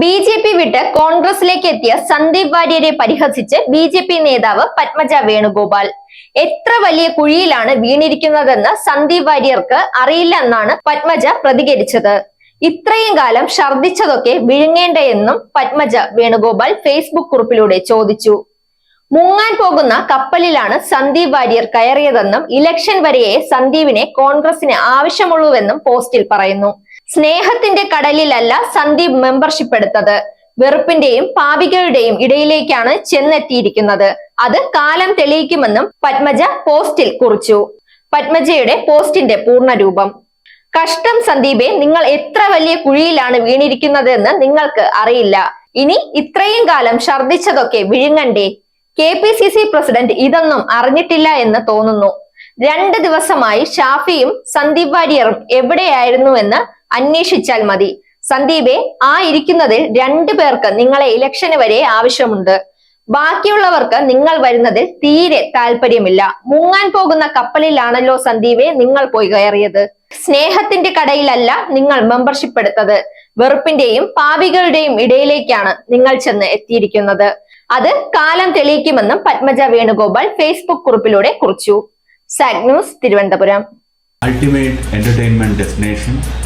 B J P വിട്ട് കോൺഗ്രസിലേക്ക് എത്തിയ സന്ദീപ് വാര്യരെ പരിഹസിച്ച് ബി ജെ പി നേതാവ് പത്മജ വേണുഗോപാൽ. എത്ര വലിയ കുഴിയിലാണ് വീണിരിക്കുന്നതെന്ന് സന്ദീപ് വാര്യർക്ക് അറിയില്ലെന്നാണ് പത്മജ പ്രതികരിച്ചത്. ഇത്രയും കാലം ഛർദിച്ചതൊക്കെ വിഴുങ്ങേണ്ടയെന്നും പത്മജ വേണുഗോപാൽ ഫേസ്ബുക്ക് കുറിപ്പിലൂടെ ചോദിച്ചു. മുങ്ങാൻ പോകുന്ന കപ്പലിലാണ് സന്ദീപ് വാര്യർ കയറിയതെന്നും ഇലക്ഷൻ വരെയേ സന്ദീപിനെ കോൺഗ്രസിന് ആവശ്യമുള്ളൂവെന്നും പോസ്റ്റിൽ പറയുന്നു. സ്നേഹത്തിന്റെ കടലിലല്ല സന്ദീപ് മെമ്പർഷിപ്പ് എടുത്തത്. വെറുപ്പിന്റെയും പാപികളുടെയും ഇടയിലേക്കാണ് ചെന്നെത്തിയിരിക്കുന്നത്. അത് കാലം തെളിയിക്കുമെന്നും പത്മജ പോസ്റ്റിൽ കുറിച്ചു. പത്മജയുടെ പോസ്റ്റിന്റെ പൂർണരൂപം. കഷ്ടം സന്ദീപെ നിങ്ങൾ എത്ര വലിയ കുഴിയിലാണ് വീണിരിക്കുന്നതെന്ന് നിങ്ങൾക്ക് അറിയില്ല. ഇനി ഇത്രയും കാലം ഛർദിച്ചതൊക്കെ വിഴുങ്ങണ്ടേ? K P C C president ഇതൊന്നും അറിഞ്ഞിട്ടില്ല എന്ന് തോന്നുന്നു. രണ്ട് ദിവസമായി ഷാഫിയും സന്ദീപ് വാര്യറും എവിടെയായിരുന്നുവെന്ന് അന്വേഷിച്ചാൽ മതി. സന്ദീപെ ആ ഇരിക്കുന്നതിൽ രണ്ടു പേർക്ക് നിങ്ങളെ ഇലക്ഷന് വരെ ആവശ്യമുണ്ട്. ബാക്കിയുള്ളവർക്ക് നിങ്ങൾ വരുന്നതിൽ തീരെ താല്പര്യമില്ല. മുങ്ങാൻ പോകുന്ന കപ്പലിലാണല്ലോ സന്ദീപെ നിങ്ങൾ പോയി കയറിയത്. സ്നേഹത്തിന്റെ കടയിലല്ല നിങ്ങൾ മെമ്പർഷിപ്പ് എടുത്തത്. വെറുപ്പിന്റെയും പാപികളുടെയും ഇടയിലേക്കാണ് നിങ്ങൾ ചെന്ന് എത്തിയിരിക്കുന്നത്. അത് കാലം തെളിയിക്കുമെന്നും പത്മജ വേണുഗോപാൽ ഫേസ്ബുക്ക് കുറിപ്പിലൂടെ കുറിച്ചു. Sag news Thiruvananthapuram. Ultimate entertainment destination